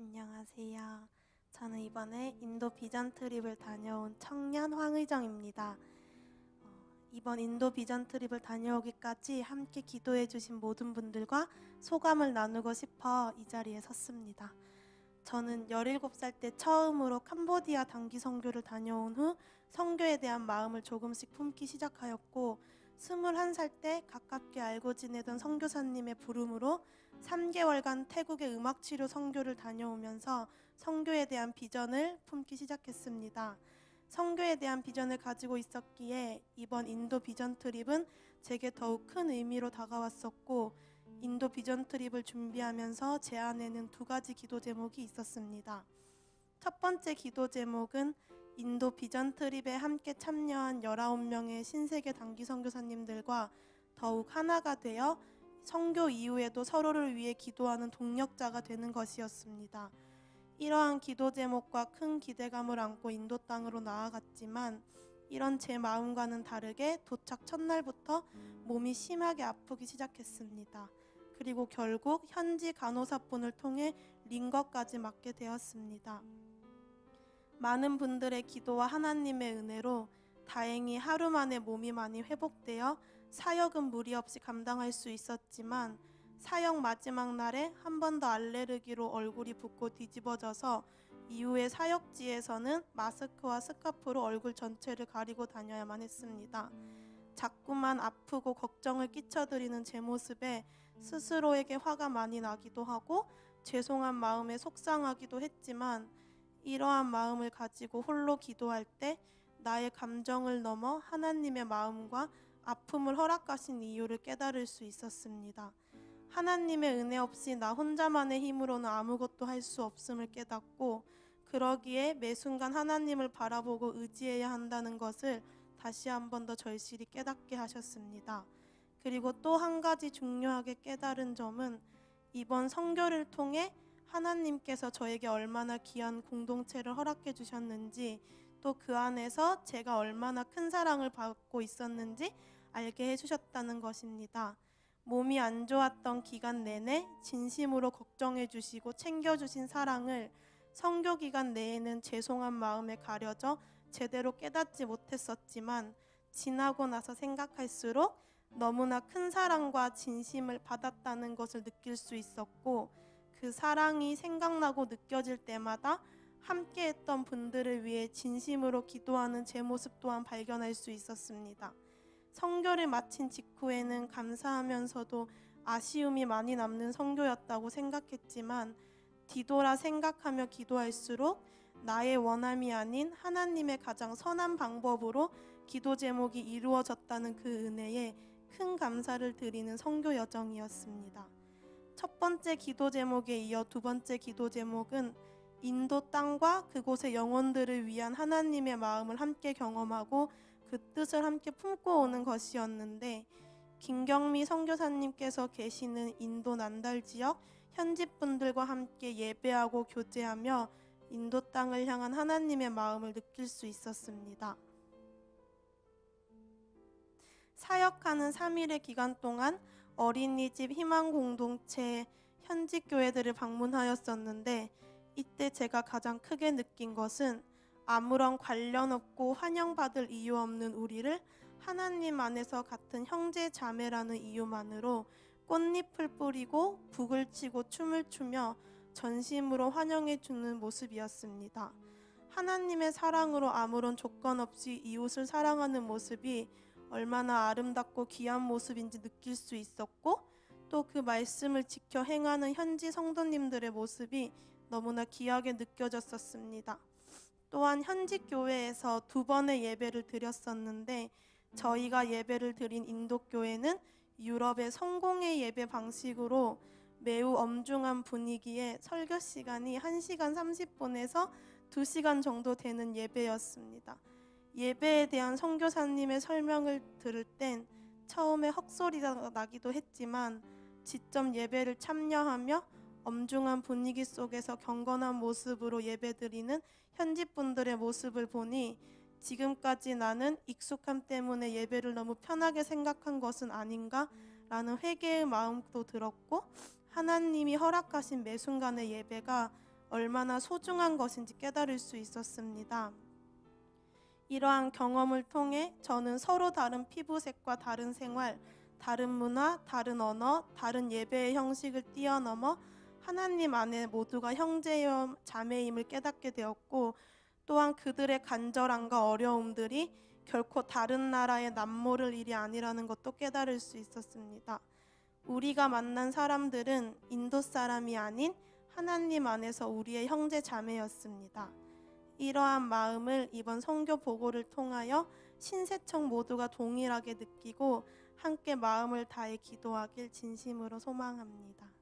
안녕하세요. 저는 이번에 인도 비전 트립을 다녀온 청년 황의정입니다. 어, 이번 인도 비전 트립을 다녀오기까지 함께 기도해 주신 모든 분들과 소감을 나누고 싶어 이 자리에 섰습니다. 저는 17살 때 처음으로 캄보디아 단기 선교를 다녀온 후 선교에 대한 마음을 조금씩 품기 시작하였고 21살 때 가깝게 알고 지내던 선교사님의 부름으로 3개월간 태국의 음악 치료 선교를 다녀오면서 선교에 대한 비전을 품기 시작했습니다. 선교에 대한 비전을 가지고 있었기에 이번 인도 비전 트립은 제게 더욱 큰 의미로 다가왔었고 인도 비전 트립을 준비하면서 제 안에는 두 가지 기도 제목이 있었습니다. 첫 번째 기도 제목은 인도 비전 트립에 함께 참여한 19명의 신세계 단기 선교사님들과 더욱 하나가 되어 선교 이후에도 서로를 위해 기도하는 동력자가 되는 것이었습니다. 이러한 기도 제목과 큰 기대감을 안고 인도 땅으로 나아갔지만 이런 제 마음과는 다르게 도착 첫날부터 몸이 심하게 아프기 시작했습니다. 그리고 결국 현지 간호사분을 통해 링거까지 맞게 되었습니다. 많은 분들의 기도와 하나님의 은혜로 다행히 하루 만에 몸이 많이 회복되어 사역은 무리 없이 감당할 수 있었지만 사역 마지막 날에 한 번 더 알레르기로 얼굴이 붓고 뒤집어져서 이후에 사역지에서는 마스크와 스카프로 얼굴 전체를 가리고 다녀야만 했습니다. 자꾸만 아프고 걱정을 끼쳐드리는 제 모습에 스스로에게 화가 많이 나기도 하고 죄송한 마음에 속상하기도 했지만 이러한 마음을 가지고 홀로 기도할 때 나의 감정을 넘어 하나님의 마음과 아픔을 허락하신 이유를 깨달을 수 있었습니다. 하나님의 은혜 없이 나 혼자만의 힘으로는 아무것도 할 수 없음을 깨닫고 그러기에 매 순간 하나님을 바라보고 의지해야 한다는 것을 다시 한 번 더 절실히 깨닫게 하셨습니다. 그리고 또 한 가지 중요하게 깨달은 점은 이번 성교를 통해 하나님께서 저에게 얼마나 귀한 공동체를 허락해 주셨는지 또 그 안에서 제가 얼마나 큰 사랑을 받고 있었는지 알게 해주셨다는 것입니다. 몸이 안 좋았던 기간 내내 진심으로 걱정해 주시고 챙겨 주신 사랑을 성교 기간 내에는 죄송한 마음에 가려져 제대로 깨닫지 못했었지만 지나고 나서 생각할수록 너무나 큰 사랑과 진심을 받았다는 것을 느낄 수 있었고 그 사랑이 생각나고 느껴질 때마다 함께 했던 분들을 위해 진심으로 기도하는 제 모습 또한 발견할 수 있었습니다. 성교를 마친 직후에는 감사하면서도 아쉬움이 많이 남는 성교였다고 생각했지만 뒤돌아 생각하며 기도할수록 나의 원함이 아닌 하나님의 가장 선한 방법으로 기도 제목이 이루어졌다는 그 은혜에 큰 감사를 드리는 성교 여정이었습니다. 첫 번째 기도 제목에 이어 두 번째 기도 제목은 인도 땅과 그곳의 영혼들을 위한 하나님의 마음을 함께 경험하고 그 뜻을 함께 품고 오는 것이었는데 김경미 선교사님께서 계시는 인도 난달 지역 현지 분들과 함께 예배하고 교제하며 인도 땅을 향한 하나님의 마음을 느낄 수 있었습니다. 사역하는 3일의 기간 동안 어린이집 희망 공동체 현지 교회들을 방문하였었는데 이때 제가 가장 크게 느낀 것은 아무런 관련 없고 환영받을 이유 없는 우리를 하나님 안에서 같은 형제 자매라는 이유만으로 꽃잎을 뿌리고 북을 치고 춤을 추며 전심으로 환영해 주는 모습이었습니다. 하나님의 사랑으로 아무런 조건 없이 이웃을 사랑하는 모습이 얼마나 아름답고 귀한 모습인지 느낄 수 있었고 또 그 말씀을 지켜 행하는 현지 성도님들의 모습이 너무나 귀하게 느껴졌었습니다. 또한 현지 교회에서 두 번의 예배를 드렸었는데 저희가 예배를 드린 인도 교회는 유럽의 성공의 예배 방식으로 매우 엄중한 분위기에 설교 시간이 1시간 30분에서 2시간 정도 되는 예배였습니다. 예배에 대한 선교사님의 설명을 들을 땐 처음에 헛소리가 나기도 했지만 지점 예배를 참여하며 엄중한 분위기 속에서 경건한 모습으로 예배드리는 현지 분들의 모습을 보니 지금까지 나는 익숙함 때문에 예배를 너무 편하게 생각한 것은 아닌가라는 회개의 마음도 들었고 하나님이 허락하신 매 순간의 예배가 얼마나 소중한 것인지 깨달을 수 있었습니다. 이러한 경험을 통해 저는 서로 다른 피부색과 다른 생활, 다른 문화, 다른 언어, 다른 예배의 형식을 뛰어넘어 하나님 안에 모두가 형제요 자매임을 깨닫게 되었고 또한 그들의 간절함과 어려움들이 결코 다른 나라의 남모를 일이 아니라는 것도 깨달을 수 있었습니다. 우리가 만난 사람들은 인도 사람이 아닌 하나님 안에서 우리의 형제 자매였습니다. 이러한 마음을 이번 선교 보고를 통하여 신세청 모두가 동일하게 느끼고 함께 마음을 다해 기도하길 진심으로 소망합니다.